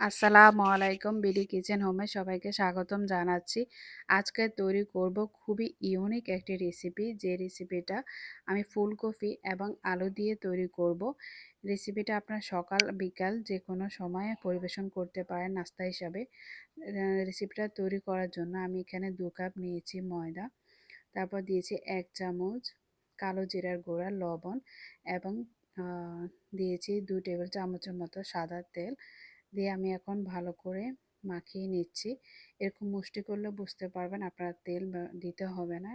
আসসালামু আলাইকুম BD kitchen হোমে সবাইকে স্বাগতম জানাচ্ছি। আজকে তৈরি করব খুবই ইউনিক একটি রেসিপি, যে রেসিপিটা আমি ফুলকপি এবং আলু দিয়ে তৈরি করব। রেসিপিটা আপনার সকাল, বিকাল যে কোনো সময়ে পরিবেশন করতে পারেন নাস্তা হিসাবে। রেসিপিটা তৈরি করার জন্য আমি এখানে দু কাপ নিয়েছি ময়দা, তারপর দিয়েছি এক চামচ কালো জিরার গুঁড়া, লবণ এবং দিয়েছি দু টেবিল চামচের মতো সাদা তেল। দিয়ে আমি এখন ভালো করে মাখিয়ে নিচ্ছি। এরকম মুষ্টি করলে বুঝতে পারবেন আপনার তেল দিতে হবে না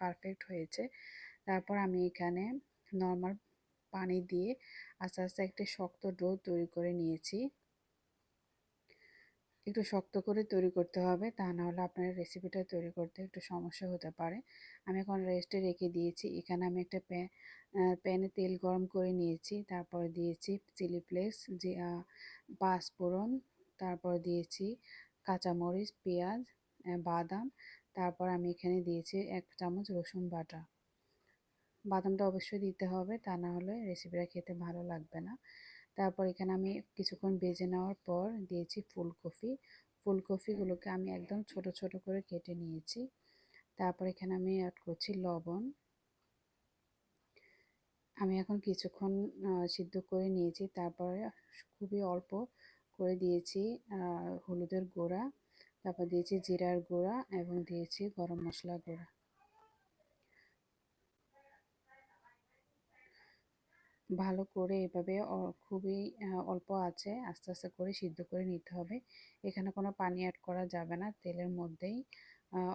পারফেক্ট হয়েছে। তারপর আমি এখানে নর্মাল পানি দিয়ে আস্তে আস্তে একটি শক্ত ডো তৈরি করে নিয়েছি। একটু শক্ত করে তৈরি করতে হবে। তা না হলে আপনার রেসিপিটা তৈরি করতে একটু সমস্যা হতে পারে। আমি এখন রেস্টে রেখে দিয়েছি। এখানে আমি একটা প্যানে তেল গরম করে নিয়েছি। তারপরে দিয়েছি চিলি ফ্লেক্স যে পাঁচফোড়ন। তারপর দিয়েছি কাঁচামরিচ, পেঁয়াজ বাদাম। তারপর আমি এখানে দিয়েছি এক চামচ রসুন বাটা। বাদামটা অবশ্যই দিতে হবে। তা না হলে রেসিপিটা খেতে ভালো লাগবে না। তারপর এখানে আমি কিছুক্ষণ বেজে নেওয়ার পর দিয়েছি ফুলকপি। ফুলকপিগুলোকে আমি একদম ছোট ছোট করে কেটে নিয়েছি। তারপর এখানে আমি অ্যাড করছি লবণ। আমি এখন কিছুক্ষণ সিদ্ধ করে নিয়েছি। তারপরে খুবই অল্প করে দিয়েছি হলুদের গুঁড়া। তারপর দিয়েছি জিরার গুঁড়া এবং দিয়েছি গরম মশলা গুঁড়া। ভালো করে এভাবে খুবই অল্প আছে, আস্তে আস্তে করে সিদ্ধ করে নিতে হবে। এখানে কোনো পানি অ্যাড করা যাবে না, তেলের মধ্যেই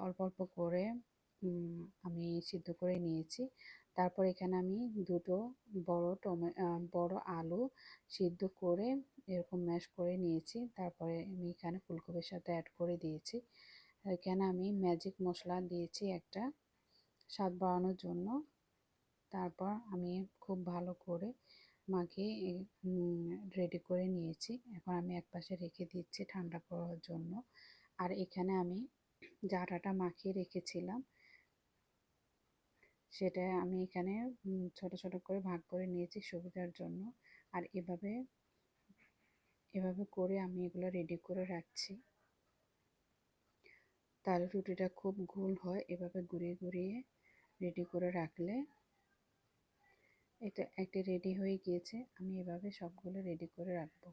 অল্প অল্প করে আমি সিদ্ধ করে নিয়েছি। তারপর এখানে আমি দুটো বড় টমে বড় আলু সিদ্ধ করে এরকম ম্যাশ করে নিয়েছি। তারপরে আমি এখানে ফুলকপির সাথে অ্যাড করে দিয়েছি। এখানে আমি ম্যাজিক মশলা দিয়েছি একটা, স্বাদ বাড়ানোর জন্য। তারপর আমি খুব ভালো করে মাখিয়ে রেডি করে নিয়েছি। এখন আমি এক পাশে রেখে দিচ্ছি ঠান্ডা করার জন্য। আর এখানে আমি যে আটাটা মাখিয়ে রেখেছিলাম। সেটা আমি এখানে ছোট ছোট করে ভাগ করে নিয়েছি সুবিধার জন্য। আর এভাবে এভাবে করে আমি এগুলো রেডি করে রাখছি। তাহলে রুটিটা খুব গোল হয়। এভাবে ঘুরিয়ে ঘুরিয়ে রেডি করে রাখলে এটা একটি রেডি হয়ে গিয়েছে, আমি এভাবে সবগুলো রেডি করে রাখব।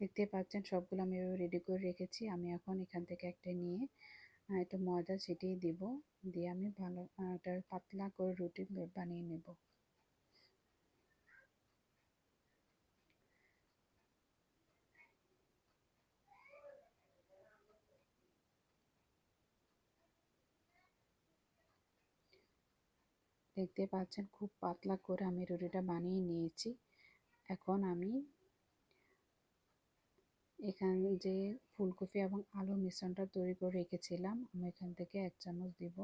দেখতে পাচ্ছেন, সবগুলো আমি এভাবে রেডি করে রেখেছি। আমি এখন এখান থেকে একটা নিয়ে একটু ময়দা ছিটিয়ে দিব। দিয়ে আমি ভালো একটা পাতলা করে রুটি বানিয়ে নেব। দেখতে পাচ্ছেন খুব পাতলা করে আমি রুটিটা বানিয়ে নিয়েছি। এখন আমি এখানে যে ফুলকপি এবং আলু মিশ্রণটা তৈরি করে রেখেছিলাম, আমি এখান থেকে এক চামচ দিব।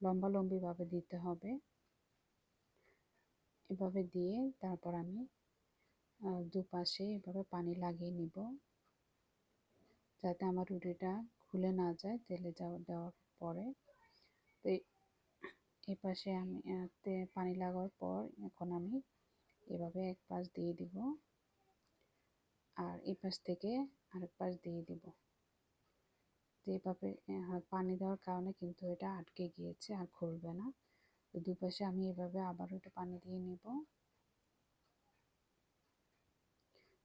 লম্বা লম্বিভাবে দিতে হবে। এভাবে দিয়ে তারপর আমি দুপাশে এভাবে পানি লাগিয়ে নিব। যাতে আমার রুটিটা খুলে না যায় তেলে যাওয়া, দেওয়ার পরে। তো এই পাশে আমি পানি লাগার পর এখন আমি এভাবে এক পাশ দিয়ে দিব আর এই পাশ থেকে আরেক পাশ দিয়ে দিব। যেভাবে পানি দেওয়ার কারণে কিন্তু এটা আটকে গিয়েছে আর খুলবে না। তো দুপাশে আমি এভাবে আবার একটু পানি দিয়ে নেব।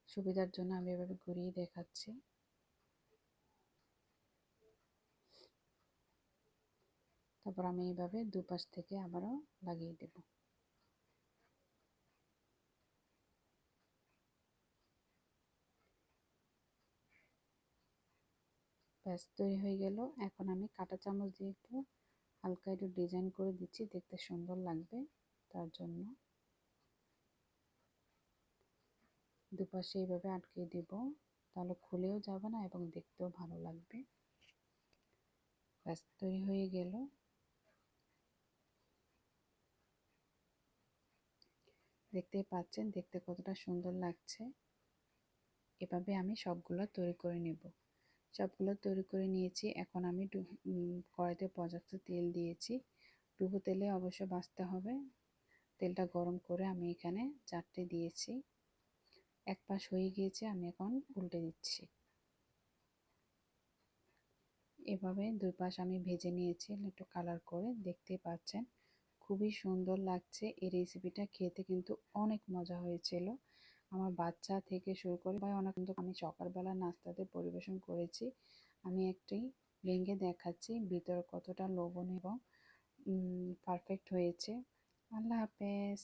সুবিধার জন্য আমি এভাবে ঘুরিয়ে দেখাচ্ছি। তারপর আমি এইভাবে দুপাশ থেকে আবারও লাগিয়ে দেব। ব্যাস, তৈরি হয়ে গেল। এখন আমি কাটা চামচ দিয়ে একটু হালকা একটু ডিজাইন করে দিচ্ছি, দেখতে সুন্দর লাগবে তার জন্য। দুপাশে এইভাবে আটকে দেব, তাহলে খুলেও যাবে না এবং দেখতেও ভালো লাগবে। ব্যাস, তৈরি হয়ে গেল। দেখতেই পাচ্ছেন, দেখতে কতটা সুন্দর লাগছে। এভাবে আমি সবগুলো তৈরি করে নেব। সবগুলো তৈরি করে নিয়েছি। এখন আমি কড়াইতে পর্যাপ্ত তেল দিয়েছি। ডুবো তেলে অবশ্য বাঁচতে হবে। তেলটা গরম করে আমি এখানে চারটে দিয়েছি। এক পাশ হয়ে গিয়েছে, আমি এখন উল্টে দিচ্ছি। এভাবে দুই পাশ আমি ভেজে নিয়েছি, একটু কালার করে দেখতেই পাচ্ছেন। খুবই সুন্দর লাগছে। এই রেসিপিটা খেতে কিন্তু অনেক মজা হয়েছিল। আমার বাচ্চা থেকে শুরু করে ভাই অনেক কিন্তু আমি সকালবেলা নাস্তাতে পরিবেশন করেছি। আমি একটি ভেঙে দেখাচ্ছি। ভিতর কতটা লবণ এবং পারফেক্ট হয়েছে। আল্লাহ হাফেজ।